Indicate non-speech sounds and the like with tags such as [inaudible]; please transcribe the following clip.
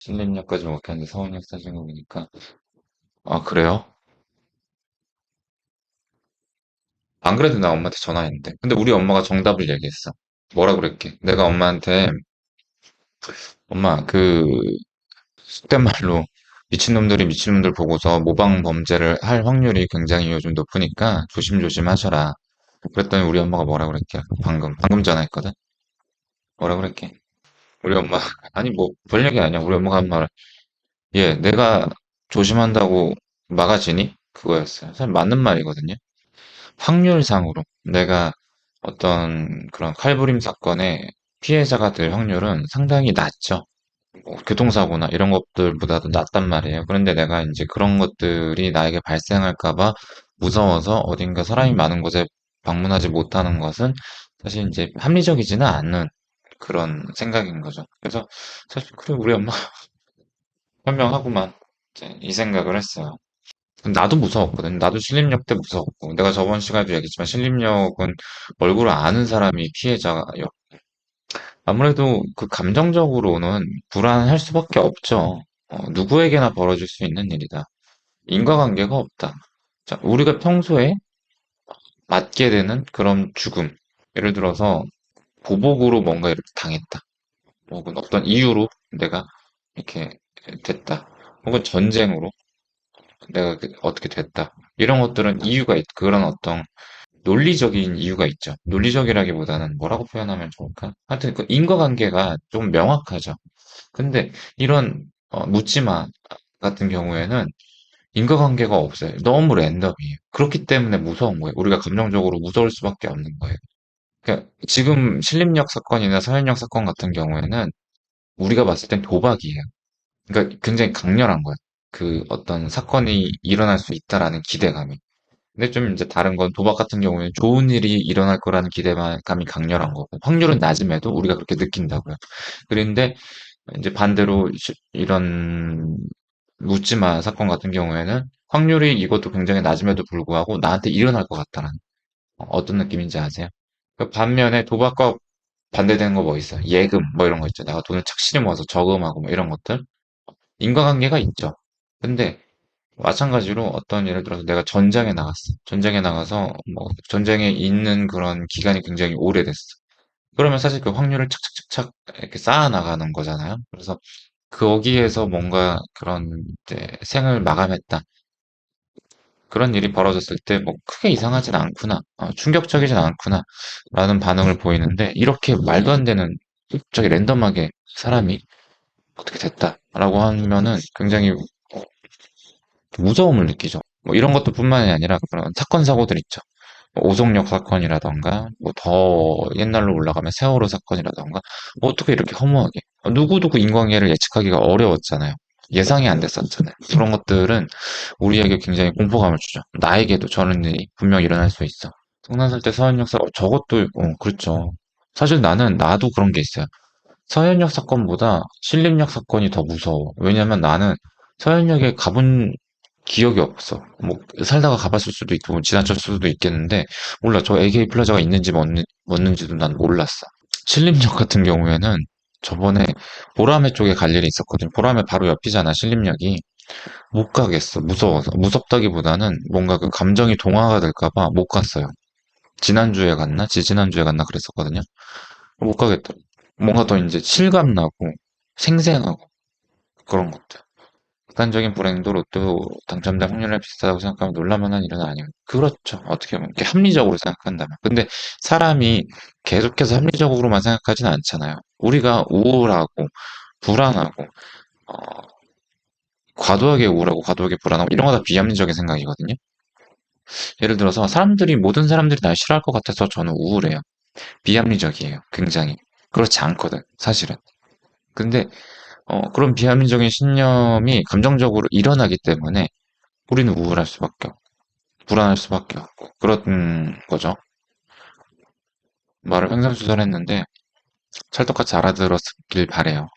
신림역까지 못 갔는데 서원역 사진 거 보니까. 아 그래요? 안 그래도 나 엄마한테 전화했는데. 근데 우리 엄마가 정답을 얘기했어. 뭐라 그랬게? 내가 엄마한테 엄마 그 속된 말로 미친놈들이 미친놈들 보고서 모방 범죄를 할 확률이 굉장히 요즘 높으니까 조심조심 하셔라. 그랬더니 우리 엄마가 뭐라 그랬게? 방금 방금 전화했거든? 뭐라 그랬게 우리 엄마 아니 뭐 별 얘기 아니야 우리 엄마가 한말얘 내가 조심한다고 막아지니? 그거였어요 사실 맞는 말이거든요 확률상으로 내가 어떤 그런 칼부림 사건의 피해자가 될 확률은 상당히 낮죠. 뭐 교통사고나 이런 것들보다도 낮단 말이에요. 그런데 내가 이제 그런 것들이 나에게 발생할까 봐 무서워서 어딘가 사람이 많은 곳에 방문하지 못하는 것은 사실 이제 합리적이지는 않은 그런 생각인 거죠. 그래서 사실 그래 우리 엄마 [laughs] 현명하구만 이 생각을 했어요. 나도 무서웠거든. 나도 신림역 때 무서웠고, 내가 저번 시간에도 얘기했지만 신림역은 얼굴을 아는 사람이 피해자였고, 아무래도 그 감정적으로는 불안할 수밖에 없죠. 어, 누구에게나 벌어질 수 있는 일이다. 인과관계가 없다. 자, 우리가 평소에 맞게 되는 그런 죽음, 예를 들어서 보복으로 뭔가 이렇게 당했다. 혹은 어떤 이유로 내가 이렇게 됐다. 혹은 전쟁으로 내가 그- 어떻게 됐다. 이런 것들은 이유가 있, 그런 어떤 논리적인 이유가 있죠. 논리적이라기보다는 뭐라고 표현하면 좋을까? 하여튼 그 인과관계가 좀 명확하죠. 근데 이런 어, 묻지마 같은 경우에는 인과관계가 없어요. 너무 랜덤이에요. 그렇기 때문에 무서운 거예요. 우리가 감정적으로 무서울 수밖에 없는 거예요. 그러니까 지금 신림역 사건이나 서현역 사건 같은 경우에는 우리가 봤을 땐 도박이에요. 그러니까 굉장히 강렬한 거예요. 그 어떤 사건이 일어날 수 있다라는 기대감이. 근데 좀 이제 다른 건 도박 같은 경우에는 좋은 일이 일어날 거라는 기대감이 강렬한 거고 확률은 낮음에도 우리가 그렇게 느낀다고요. 그런데 이제 반대로 시- 이런 묻지마 사건 같은 경우에는 확률이 이것도 굉장히 낮음에도 불구하고 나한테 일어날 것 같다는 어, 어떤 느낌인지 아세요? 그 반면에 도박과 반대되는 거 뭐 있어요? 예금 뭐 이런 거 있죠. 내가 돈을 착실히 모아서 저금하고 뭐 이런 것들 인과관계가 있죠. 근데 마찬가지로 어떤 예를 들어서 내가 전장에 나갔어. 전장에 나가서 뭐 전장에 있는 그런 기간이 굉장히 오래됐어. 그러면 사실 그 확률을 착착착착 이렇게 쌓아 나가는 거잖아요. 그래서 거기에서 뭔가 그런 이제 생을 마감했다. 그런 일이 벌어졌을 때 뭐 크게 이상하진 않구나. 어, 충격적이진 않구나. 라는 반응을 보이는데 이렇게 말도 안 되는 갑자기 랜덤하게 사람이 어떻게 됐다라고 하면은 굉장히 무서움을 느끼죠. 뭐 이런 것도 뿐만이 아니라 그런 사건 사고들 있죠. 뭐 오송역 사건이라던가 뭐 더 옛날로 올라가면 세월호 사건이라던가 뭐 어떻게 이렇게 허무하게 누구도 그 인과관계를 예측하기가 어려웠잖아요. 예상이 안 됐었잖아요. 그런 것들은 우리에게 굉장히 공포감을 주죠. 나에게도 저런 일이 분명 일어날 수 있어. 성난설 때 서현 역 사건 어, 저것도 어, 그렇죠. 사실 나는 나도 그런 게 있어요. 서현역 사건보다 신림역 사건이 더 무서워. 왜냐면 나는 서현역에 가본 기억이 없어. 뭐 살다가 가봤을 수도 있고 뭐 지나쳤을 수도 있겠는데 몰라. 저 AK 플라자가 있는지 없는, 없는지도 난 몰랐어. 신림역 같은 경우에는 저번에 보라매 쪽에 갈 일이 있었거든. 보라매 바로 옆이잖아, 신림역이. 못 가겠어. 무서워서. 무섭다기보다는 뭔가 그 감정이 동화가 될까 봐 못 갔어요. 지난주에 갔나? 지지난주에 갔나 그랬었거든요. 못 가겠더라. 뭔가 더 이제 실감 나고 생생하고 그런 것들. 극단적인 불행도 로또 당첨될 확률이 비슷하다고 생각하면 놀랄만한 일은 아니에요. 그렇죠. 어떻게 보면 이렇게 합리적으로 생각한다면. 근데 사람이 계속해서 합리적으로만 생각하진 않잖아요. 우리가 우울하고 불안하고 어, 과도하게 우울하고 과도하게 불안하고 이런 거 다 비합리적인 생각이거든요. 예를 들어서 사람들이 모든 사람들이 날 싫어할 것 같아서 저는 우울해요. 비합리적이에요. 굉장히. 그렇지 않거든. 사실은. 근데 어, 그런 비합리적인 신념이 감정적으로 일어나기 때문에 우리는 우울할 수밖에 없고, 불안할 수밖에 없고, 그런 거죠. 말을 횡설수설했는데 찰떡같이 알아들었길 바래요.